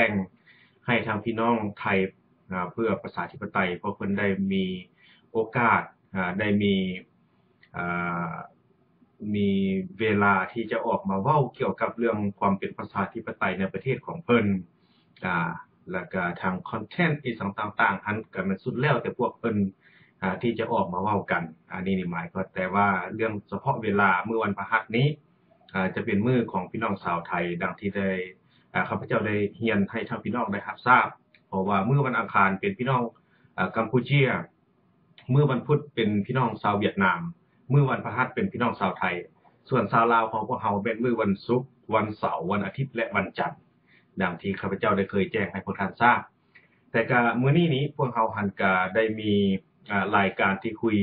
ข่งให้ทางพี่น้องไทยเพื่อประชาธิปไตยเพราะเพิ่นได้มีโอกาสได้มีมีเวลาที่จะออกมาเว้าเกี่ยวกับเรื่องความเป็นประชาธิปไตยในประเทศของเพิ่นอ่าแล้วก็ทางคอนเทนต์อีกต่างๆอันก็มันสุดแล้วแต่พวกเพิ่นอ่าที่จะออกมาเว้ากัน อันนี้นี่หมายก็แต่ว่าเรื่องเฉพาะเวลาเมื่อวันพฤหัสนี้อ่าจะเป็นมือของพี่น้องชาวไทยดังที่ได้ ข้าพเจ้าได้เรียนให้ทางพี่น้องได้รับทราบเพราะว่าเมื้อวันอังคารเป็นพี่น้องอ่ากัมพูชีเมื้อวันพุธเป็นพี่น้องชาวเวียดนาม เมื้อวันพฤหัสเป็นพี่น้องชาวไทย ส่วนชาวลาวของพวกเฮาเป็นเมื้อวันศุกร์วันเสาร์วันอาทิตย์และวันจันทร์ดังที่ข้าพเจ้าได้เคยแจ้งให้พวกท่านทราบ แต่ก็มื้อนี้นี้พวกเฮาหันก็ได้มีอ่ารายการที่คุย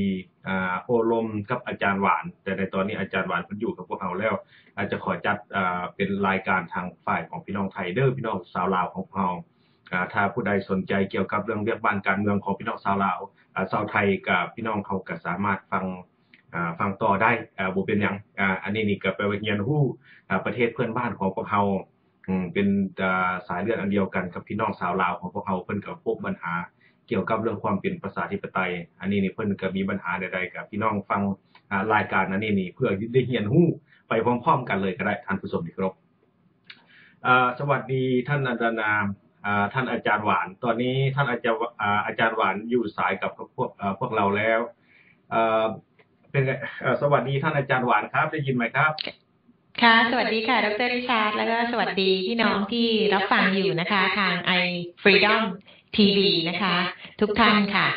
อ่าโอลมกับอาจารย์หวาน แต่ในตอนนี้อาจารย์หวานเพิ่นอยู่กับพวกเฮาแล้ว อาจจะขอจัดอ่าเป็นรายการทางฝ่ายของพี่น้องไทยเด้อพี่น้องชาวลาวของพวกเฮาอ่าถ้าผู้ใดสนใจเกี่ยวกับเรื่องเรียกบ้านการเมืองของพี่น้องชาวลาวอ่าชาวไทยกับพี่น้องเขาก็สามารถฟังอ่าฟังต่อได้อ่าบ่เป็นหยังอ่าอันนี้นี่ก็แปลว่าเรียนรู้อ่าประเทศเพื่อนบ้านของพวกเฮาอืมเป็นอ่าสายเลือดอันเดียวกันกับพี่น้องชาวลาวของพวกเฮาเพิ่นก็พบปัญหา เกี่ยวกับเรื่องความเป็นประชาธิปไตย อันนี้นี่เพิ่นก็มีปัญหาใดๆกับพี่น้องฟังรายการอันนี้นี่เพื่อได้เรียนรู้ไปพร้อมๆกันเลยก็ได้ท่านผู้ชมที่เคารพสวัสดีท่านอาจารย์นามท่านอาจารย์หวาน ตอนนี้ท่านอาจารย์อาจารย์หวานอยู่สายกับพวกพวกเราแล้วเป็นสวัสดีท่านอาจารย์หวานครับ ได้ยินไหมครับ ค่ะ สวัสดีค่ะ ดรริชาร์ดแล้วก็สวัสดีพี่น้องที่รับฟังอยู่นะคะ ทาง i Freedom TV นะคะ ทุกท่านค่ะ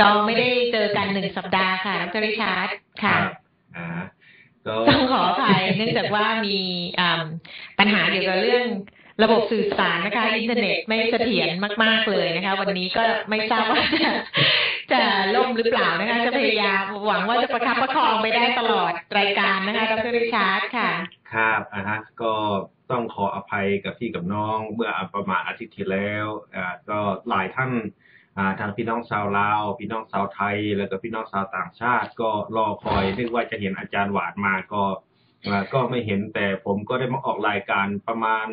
ก็ไม่ได้เจอกันหนึ่งสัปดาห์ค่ะดรริชาร์ดค่ะอ่าก็ต้องขออภัยเนื่องจากว่ามีอ่าปัญหาเกี่ยวกับเรื่องระบบสื่อสารนะคะ อินเทอร์เน็ตไม่เสถียรมาก ๆ เลยนะคะ วันนี้ก็ไม่ทราบว่า จะจะล่มหรือเปล่านะคะ จะพยายามหวังว่าจะประคับประคองไปได้ตลอดรายการนะคะดรริชาร์ดค่ะ ครับอ่าฮะก็ต้องขออภัยกับพี่กับน้อง เมื่อประมาณอาทิตย์ที่แล้วอ่าก็หลายท่านอ่าทางพี่น้องชาวลาว พี่น้องชาวไทย แล้วก็พี่น้องชาวต่างชาติ ก็รอคอยนึกว่าจะเห็นอาจารย์หวานมาก็อ่าก็ไม่เห็นแต่ผมก็ได้มาออกรายการประมาณ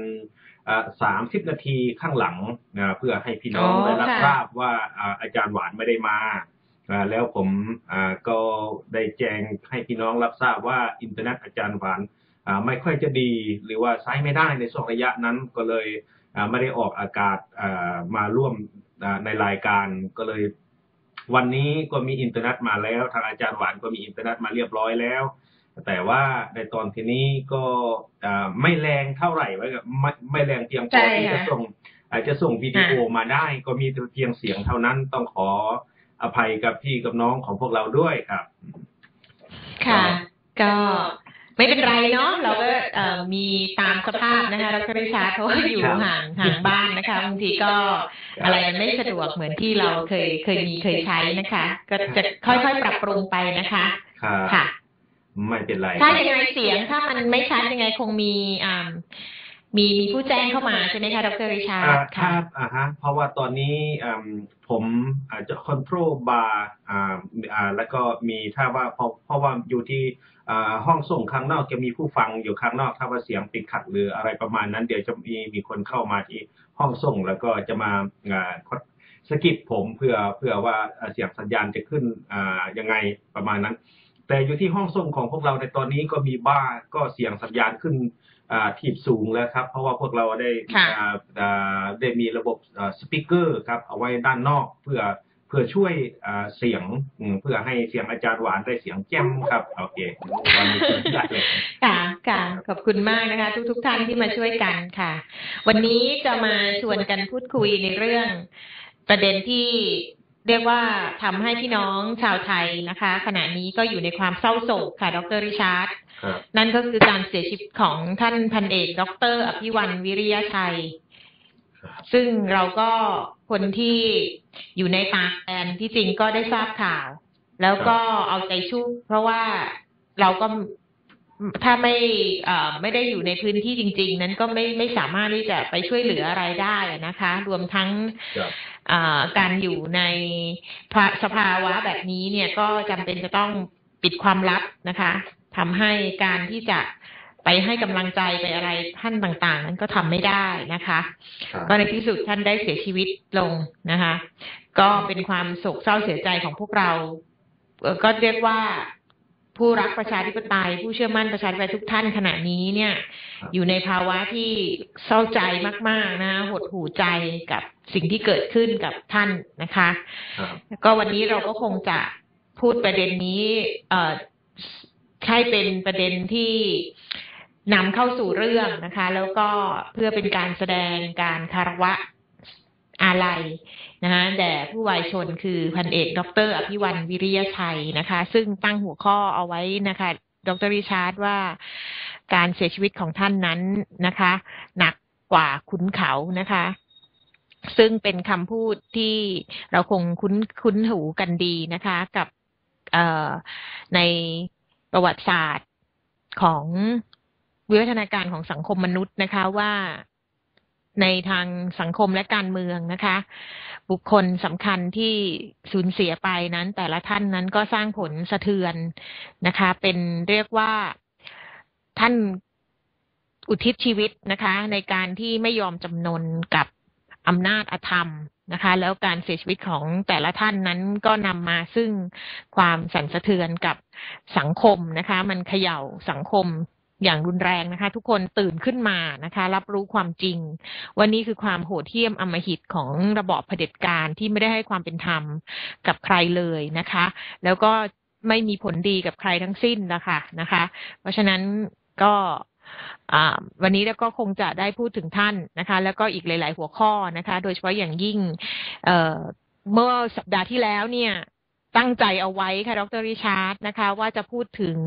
อ่า30นาทีข้างหลังอ่าเพื่อให้พี่น้องอ๋อได้รับค่ะทราบว่าอ่าอาจารย์หวานไม่ได้มาอ่าแล้วผมอ่าก็ได้แจ้งให้พี่น้องรับทราบว่าอินเทอร์เน็ตอาจารย์หวานอ่าไม่ค่อยจะดี หรือว่าใช้ไม่ได้ในช่วงระยะนั้นก็เลยอ่าไม่ได้ออกอากาศอ่ามาร่วมอ่าในรายการก็เลย วันนี้ก็มีอินเทอร์เน็ตมาแล้ว ทางอาจารย์หวานก็มีอินเทอร์เน็ตมาเรียบร้อยแล้ว แต่ว่าในตอนที่นี้ก็อ่าไม่แรงเท่าไหร่ไว้กับไม่ไม่แรงเพียงพใช่อที่ค่ะจะส่ง อาจจะส่งวิดีโอมาได้ ก็มีแต่เพียงเสียงเท่านั้นต้องขออภัยกับพี่กับน้องของพวกเราด้วยครับ ค่ะ ก็ไม่เป็นไรเนาะเราก็เอ่อมีตามสภาพนะคะดรริชาร์ดเพราะว่าอยู่ครับห่างห่างบ้านนะคะบางทีก็อะไรมันไม่สะดวกเหมือนที่เราเคยเคยมีเคยใช้นะคะ ก็จะค่อยๆปรับปรุงไปนะคะครับค่ะ ไม่เป็นไรถ้ายังไงเสียงถ้ามันไม่ชัดยังไงคงมีอ่ามีมีผู้แจ้งเข้ามาใช่ไหมคะดรริชาร์อ่าดคค่ะรับอ่าฮะเพราะว่าตอนนี้อืมผมอาจจะคอนโทรลบาร์อ่าอ่าแล้วก็มีถ้าว่าเพราะเพราะว่าอยู่ที่อ่าห้องส่งข้างนอกจะมีผู้ฟังอยู่ข้างนอก ถ้าว่าเสียงติดขัดหรืออะไรประมาณนั้น เดี๋ยวจะมีมีคนเข้ามาที่ห้องส่งแล้วก็จะมาอ่าสะกิดผมเพื่อเพื่อว่าอ่าเสียงสัญญาณจะขึ้นอ่ายังไงประมาณนั้น แต่อยู่ที่ห้องส่งของพวกเราในตอนนี้ก็มีบ้าก็เสียงสัญญาณขึ้นอ่าทีบสูงแล้วครับ เพราะว่าพวกเราได้ค่ะอ่าอ่าได้มีระบบสปีกเกอร์ครับเอาไว้ด้านนอกเพื่อเพื่อช่วยอ่าเสียงอืมเพื่อให้เสียงอาจารย์หวานได้เสียงแจ่มครับโอเคตอนนี้ได้เลยค่ะค่ะขอบคุณมากนะคะ ทุกทุกๆท่านที่มาช่วยกันค่ะ วันนี้จะมาชวนกันพูดคุยในเรื่องประเด็นที่ เรียกว่าทำให้พี่น้องชาวไทยนะคะ ขณะนี้ก็อยู่ในความเศร้าโศกค่ะดรริชาร์ดครับนั่นก็คือการเสียชีวิตของท่านพันเอก ดร อภิวันวิริยชัย ซึ่งเราก็คนที่อยู่ในต่างแดนที่จริงก็ได้ทราบข่าว แล้วก็เอาใจช่วยเพราะว่าเราก็ ถ้าไม่เอ่อไม่ได้อยู่ในพื้นที่จริง ๆ นั้นก็ไม่ไม่สามารถที่จะไปช่วยเหลืออะไรได้นะคะ รวมทั้งครับอ่าการอยู่ในภาสภาวะแบบนี้เนี่ยก็จำเป็นจะต้องปิดความลับนะคะทำให้การที่จะไปให้กำลังใจไปอะไรท่านต่าง ๆ นั้นก็ทำไม่ได้นะคะครับก็ในที่สุดท่านได้เสียชีวิตลงนะคะ ก็เป็นความโศกเศร้าเสียใจของพวกเราเอ่อก็เรียกว่า ผู้รักประชาธิปไตย ผู้เชื่อมั่นประชาธิปไตยทุกท่านขณะนี้เนี่ยครับอยู่ในภาวะที่เศร้าใจมาก ๆ นะ หดหูใจกับสิ่งที่เกิดขึ้นกับท่านนะคะครับก็วันนี้เราก็คงจะพูดประเด็นนี้เอ่อให้เป็นประเด็นที่นำเข้าสู่เรื่องนะคะ แล้วก็เพื่อเป็นการแสดงการคารวะ อาลัยนะคะแด่ผู้วายชนคือพันเอกดรอภิวันวิริยชัยนะคะ ซึ่งตั้งหัวข้อเอาไว้นะคะ ดรริชาร์ดว่าการเสียชีวิตของท่านนั้นนะคะ หนักกว่าขุนเขานะคะซึ่งเป็นคำพูดที่เราคงคุ้นคุ้นหูกันดีนะคะ กับในประวัติศาสตร์ของวิวัฒนาการของสังคมมนุษย์นะคะว่า ในทางสังคมและการเมืองนะคะ บุคคลสำคัญที่สูญเสียไปนั้น แต่ละท่านนั้นก็สร้างผลสะเทือนนะคะ เป็นเรียกว่าท่านอุทิศชีวิตนะคะ ในการที่ไม่ยอมจำนนกับอำนาจอธรรมนะคะ แล้วการเสียชีวิตของแต่ละท่านนั้นก็นำมาซึ่งความสั่นสะเทือนกับสังคมนะคะ มันเขย่าสังคม อย่างรุนแรงนะคะ ทุกคนตื่นขึ้นมานะคะ รับรู้ความจริงว่านี่คือความโหดเหี้ยมอำมหิตของระบอบเผด็จการที่ไม่ได้ให้ความเป็นธรรมกับใครเลยนะคะ แล้วก็ไม่มีผลดีกับใครทั้งสิ้นนะคะนะคะ เพราะฉะนั้นก็วันนี้แล้วก็คงจะได้พูดถึงท่านนะคะ แล้วก็อีกหลาย ๆ หัวข้อนะคะ โดยเฉพาะอย่างยิ่งเเมื่อสัปดาห์ที่แล้วเนี่ย ตั้งใจเอาไว้ค่ะดรริชาร์ดนะคะ ว่าจะพูดถึง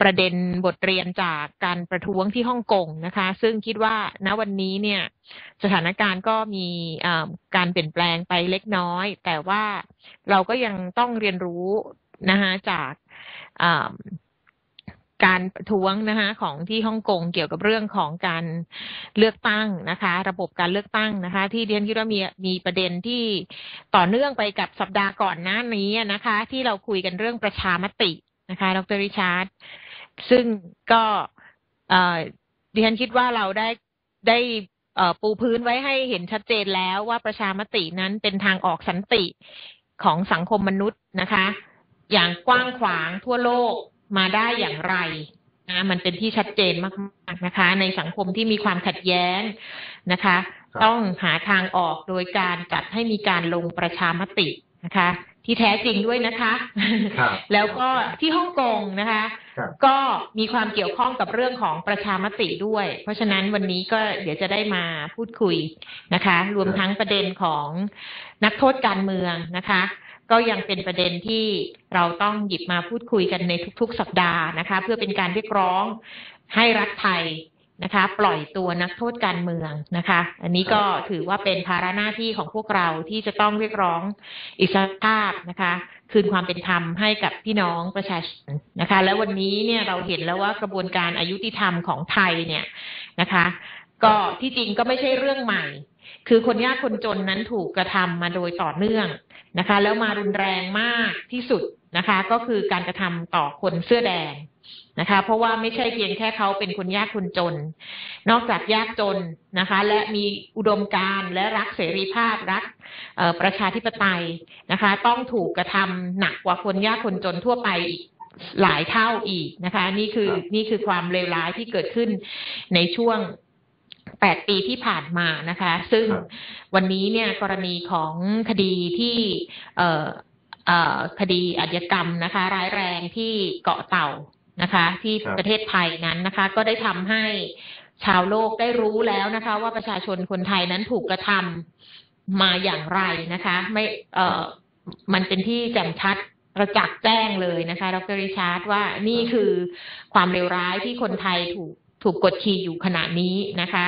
ประเด็นบทเรียนจากการประท้วงที่ฮ่องกงนะคะ ซึ่งคิดว่าณวันนี้เนี่ยสถานการณ์ก็มีการเปลี่ยนแปลงไปเล็กน้อย แต่ว่าเราก็ยังต้องเรียนรู้นะคะจากา การประท้วงนะคะของที่ฮ่องกงเกี่ยวกับเรื่องของการเลือกตั้งนะคะ ระบบการเลือกตั้งนะคะ ที่เรียนคิดว่ามีมีประเด็นที่ต่อเนื่องไปกับสัปดาห์ก่อนหน้านี้นะคะ ที่เราคุยกันเรื่องประชามตินะคะ ดรริชาร์ดซึ่งก็เดิฉันคิดว่าเราได้ได้ปูพื้นไว้ให้เห็นชัดเจนแล้วว่าประชามตินั้นเป็นทางออกสันติของสังคมมนุษย์นะคะ อย่างกว้างขวางทั่วโลก มาได้อย่างไรนะมันเป็นที่ชัดเจนมากๆนะคะ ในสังคมที่มีความขัดแย้งนะคะครับต้องหาทางออกโดยการจัดให้มีการลงประชามตินะคะ ที่แท้จริงด้วยนะคะครับแล้วก็ที่ฮ่องกงนะคะครับก็มีความเกี่ยวข้องกับเรื่องของประชามติด้วย เพราะฉะนั้นวันนี้ก็เดี๋ยวจะได้มาพูดคุยนะคะ รวมทั้งประเด็นของนักโทษการเมืองนะคะ ก็ยังเป็นประเด็นที่เราต้องหยิบมาพูดคุยกันในทุกๆ สัปดาห์นะคะ เพื่อเป็นการเรียกร้องให้รัฐไทยนะคะ ปล่อยตัวนักโทษการเมืองนะคะ อันนี้ก็ถือว่าเป็นภาระหน้าที่ของพวกเราที่จะต้องเรียกร้องอิสรภาพนะคะ คืนความเป็นธรรมให้กับพี่น้องประชาชนนะคะ และวันนี้เนี่ยเราเห็นแล้วว่ากระบวนการอายุติธรรมของไทยเนี่ยนะคะ ก็ที่จริงก็ไม่ใช่เรื่องใหม่ คือคนยากคนจนนั้นถูกกระทำมาโดยต่อเนื่องนะคะ แล้วมารุนแรงมากที่สุดนะคะ ก็คือการกระทำต่อคนเสื้อแดงนะคะ เพราะว่าไม่ใช่เพียงแค่เขาเป็นคนยากคนจน นอกจากยากจนนะคะ และมีอุดมการณ์และรักเสรีภาพรักประชาธิปไตยนะคะ ต้องถูกกระทำหนักกว่าคนยากคนจนทั่วไปอีกหลายเท่าอีกนะคะ นี่คือนี่คือความเลวร้ายที่เกิดขึ้นในช่วง แปดปีที่ผ่านมานะคะ ซึ่งครับวันนี้เนี่ยกรณีของคดีที่เอ่อเอ่อคดีอาชญากรรมนะคะ ร้ายแรงที่เกาะเต่านะคะ ที่ครับประเทศไทยนั้นนะคะ ก็ได้ทำให้ชาวโลกได้รู้แล้วนะคะ ว่าประชาชนคนไทยนั้นถูกกระทำมาอย่างไรนะคะ ไม่เอ่อมันเป็นที่แจ่มชัดประจักษ์แจ้งเลยนะคะ ดรริชาร์ดว่านี่คือความเลวร้ายที่คนไทยถูก ถูกกดขี่อยู่ขณะนี้นะคะ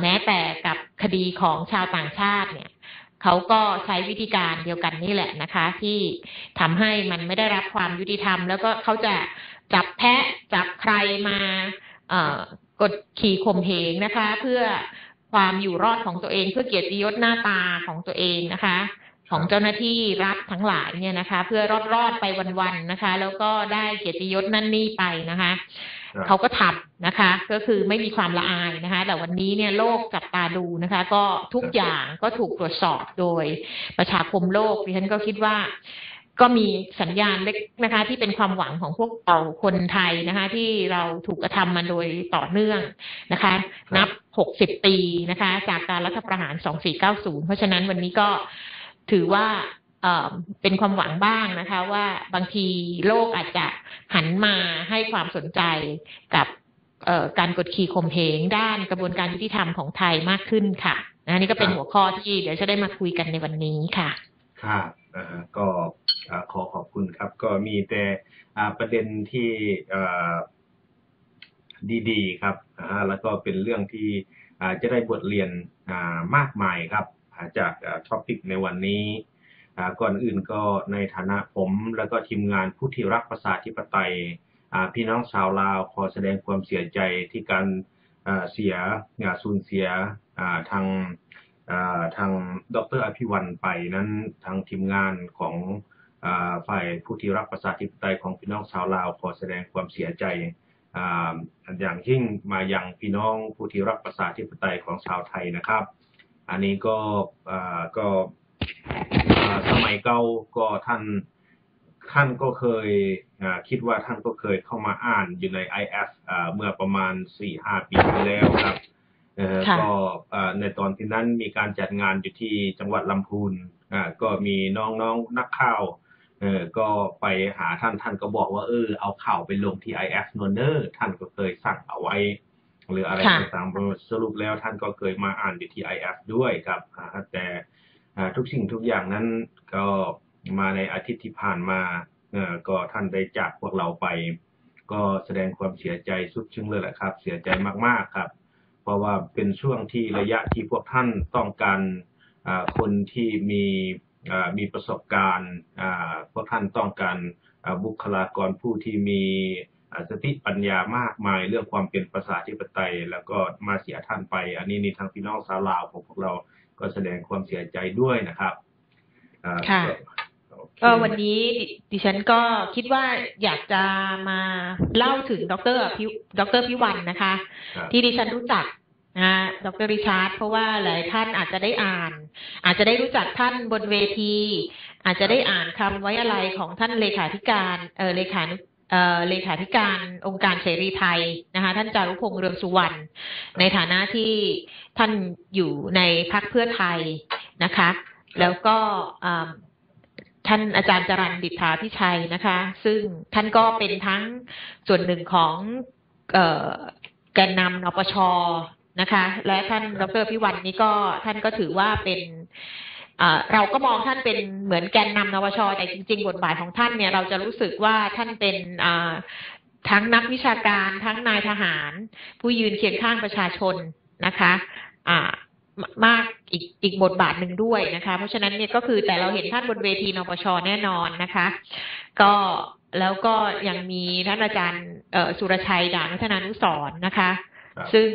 แม้แต่กับคดีของชาวต่างชาติเนี่ยเขาก็ใช้วิธีการเดียวกันนี่แหละนะคะ ที่ทำให้มันไม่ได้รับความยุติธรรม แล้วก็เขาจะจับแพะจับใครมากดขี่ข่มเหงนะคะ เพื่อความอยู่รอดของตัวเองเพื่อเกียรติยศหน้าตาของตัวเองนะคะ ของเจ้าหน้าที่รัฐทั้งหลายเนี่ยนะคะ เพื่อรอดรอดไปวันๆนะคะ แล้วก็ได้เกียรติยศนั่นนี่ไปนะคะ เขาก็ทำนะคะ ก็คือไม่มีความละอายนะคะ แต่วันนี้เนี่ยโลกจับตาดูนะคะ ก็ทุกอย่างก็ถูกตรวจสอบโดยประชาคมโลกดิฉันก็คิดว่าก็มีสัญญาณเล็กนะคะ ที่เป็นความหวังของพวกเราคนไทยนะคะ ที่เราถูกกระทำมาโดยต่อเนื่องนะคะ นับ 60 ปีนะคะ จากการรัฐประหาร 2490 เพราะฉะนั้นวันนี้ก็ถือว่า เป็นความหวังบ้างนะคะ ว่าบางทีโลกอาจจะหันมาให้ความสนใจกับการกดขี่ข่มเหงด้านกระบวนการยุติธรรมของไทยมากขึ้นค่ะนะนี่ก็เป็นหัวข้อที่เดี๋ยวจะได้มาคุยกันในวันนี้ค่ะครับก็ขอขอบคุณครับ ก็มีแต่ประเด็นที่ดีๆครับแล้วก็เป็นเรื่องที่จะได้บทเรียนมากมายครับ จากท็อปิกในวันนี้ ก่อนอื่นก็ในฐานะผมแล้วก็ทีมงานผู้ที่รักประชาธิปไตยพี่น้องชาวลาวขอแสดงความเสียใจที่การเสียอ่าสูญเสียทางทางดรอภิวันไปนั้นทางทีมงานของฝ่ายผู้ที่รักประชาธิปไตยของพี่น้องชาวลาวขอแสดงความเสียใจออย่างยิ่งมายังพี่น้องผู้ที่รักประชาธิปไตยของชาวไทยนะครับ อันนี้ก็ก็ สมัยเก่าก็ท่าน ท่านก็เคยอ่าคิดว่าท่านก็เคยเข้ามาอ่านอยู่ใน IF อ่าเมื่อประมาณ4-5ปีที่แล้วครับเอ่อค่ะก็เอ่อในตอนที่นั้นมีการจัดงานอยู่ที่จังหวัดลำพูนอ่าก็มีน้องๆนักข่าวเออก็ไปหาท่านท่านก็บอกว่าเออเอาข่าวไปลงที่ IF โนเนอร์ท่านก็เคยสั่งเอาไว้ หรืออะไรค่ะต่างๆสรุปแล้วท่านก็เคยมาอ่านอยู่ที่ IF ด้วยครับอ่าแต่อ่า ทุกสิ่งทุกอย่างนั้นก็มาในอาทิตย์ที่ผ่านมาก็ท่านได้จากพวกเราไป ก็แสดงความเสียใจสุดซึ้งเลยแหละครับ เสียใจมากๆครับ เพราะว่าเป็นช่วงที่ระยะที่พวกท่านต้องการคนที่มีมีประสบการณ์พวกท่านต้องการบุคลากรผู้ที่มีสติปัญญามากมายเรื่องความเป็นประชาธิปไตย แล้วก็มาเสียท่านไป อันนี้นี่ทางพี่น้องชาวลาวของพวกเรา ก็แสดงความเสียใจด้วยนะครับอ่าค่ะโอเคก็วันนี้ดิดิฉันก็คิดว่าอยากจะมาเล่าถึงดรพิดรพิวันนะคะครับที่ดิฉันรู้จักนะดรริชาร์ดเพราะว่าหลายท่านอาจจะได้อ่าน อาจจะได้รู้จักท่านบนเวที อาจจะได้อ่านคำไว้อะไรของท่านเลขาธิการเออเลขานุ เลขาธิการองค์การเสรีไทยนะคะ ท่านจารุพงษ์เรืองสุวรรณในฐานะที่ท่านอยู่ในพรรคเพื่อไทยนะคะ แล้วก็ท่านอาจารย์จรันดิษฐาพิชัยนะคะ ซึ่งท่านก็เป็นทั้งส่วนหนึ่งของอแกนนำนปชนะคะ และท่านดรพิวันนี้ก็ท่านก็ถือว่าเป็น เอ่อเราก็มองท่านเป็นเหมือนแกนนำนปชแต่จริง ๆ บทบาทของท่านเนี่ยเราจะรู้สึกว่าท่านเป็นอ่าทั้งนักวิชาการทั้งนายทหาร ผู้ยืนเคียงข้างประชาชนนะคะอ่ามมากอีกอีกบทบาทหนึ่งด้วยนะคะ เพราะฉะนั้นเนี่ยก็คือแต่เราเห็นท่านบนเวทีนปชแน่นอนนะคะ ก็แล้วก็ยังมีท่านอาจารย์เอ่อสุรชัยด่านวัฒนานุสรณ์นะคะครับซึ่ง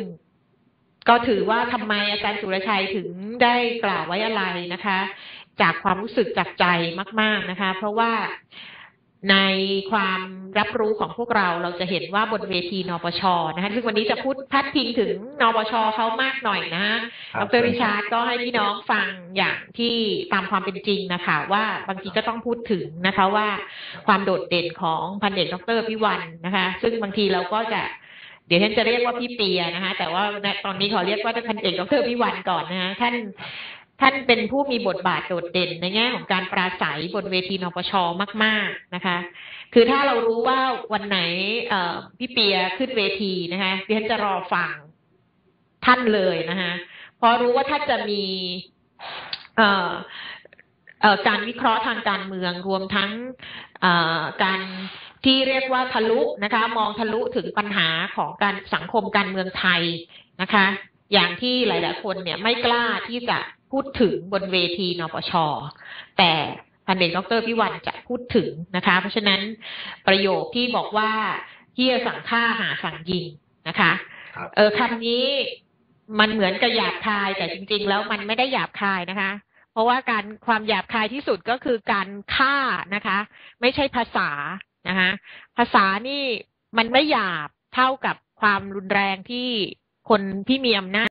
ก็ถือว่าทำไมอาจารย์สุรชัยถึงได้กล่าวไว้อะไรนะคะ จากความรู้สึกจากใจมาก ๆนะคะ เพราะว่าในความรับรู้ของพวกเราเราจะเห็นว่าบนเวทีนปชนะคะซึ่งวันนี้จะพูดพัดพิงถึงนปชเขามากหน่อยนะคดบรริชาร์ดก็ให้พี่น้องฟังอย่างที่ตามความเป็นจริงนะคะ ว่าบางทีก็ต้องพูดถึงนะคะว่าความโดดเด่นของพันเอกดรพิวันนะคะ ซึ่งบางทีเราก็จะ เดี๋ยวท่านจะเรียกว่าพี่เปียนะคะ แต่ว่าตอนนี้ขอเรียกว่าพันเอกดรพิวันก่อนนะคะท่านท่านเป็นผู้มีบทบาทโดดเด่นในแง่ของการปราศัยบนเวทีนปชมาก ๆนะคะ คือถ้าเรารู้ว่าวันไหนพี่เปียขึ้นเวทีนะคะดิฉันจะรอฟังท่านเลยนะคะเพราะรู้ว่าท่านจะมีการวิเคราะห์ทางการเมืองรวมทั้งการ ที่เรียกว่าทะลุนะคะ มองทะลุถึงปัญหาของการสังคมการเมืองไทยนะคะ อย่างที่หลาย ๆ คนเนี่ยไม่กล้าที่จะพูดถึงบนเวทีนปช แต่พันเอกดรพิวันจะพูดถึงนะคะ เพราะฉะนั้นประโยคที่บอกว่าเฮียสั่งฆ่าหาสั่งยิงนะคะครับเออคำนี้มันเหมือนกับหยาบคายแต่จริง ๆ แล้วมันไม่ได้หยาบคายนะคะ เพราะว่าการความหยาบคายที่สุดก็คือการฆ่านะคะ ไม่ใช่ภาษา นะคะภาษานี่มันไม่หยาบเท่ากับความรุนแรงที่คนที่มีอำนาจ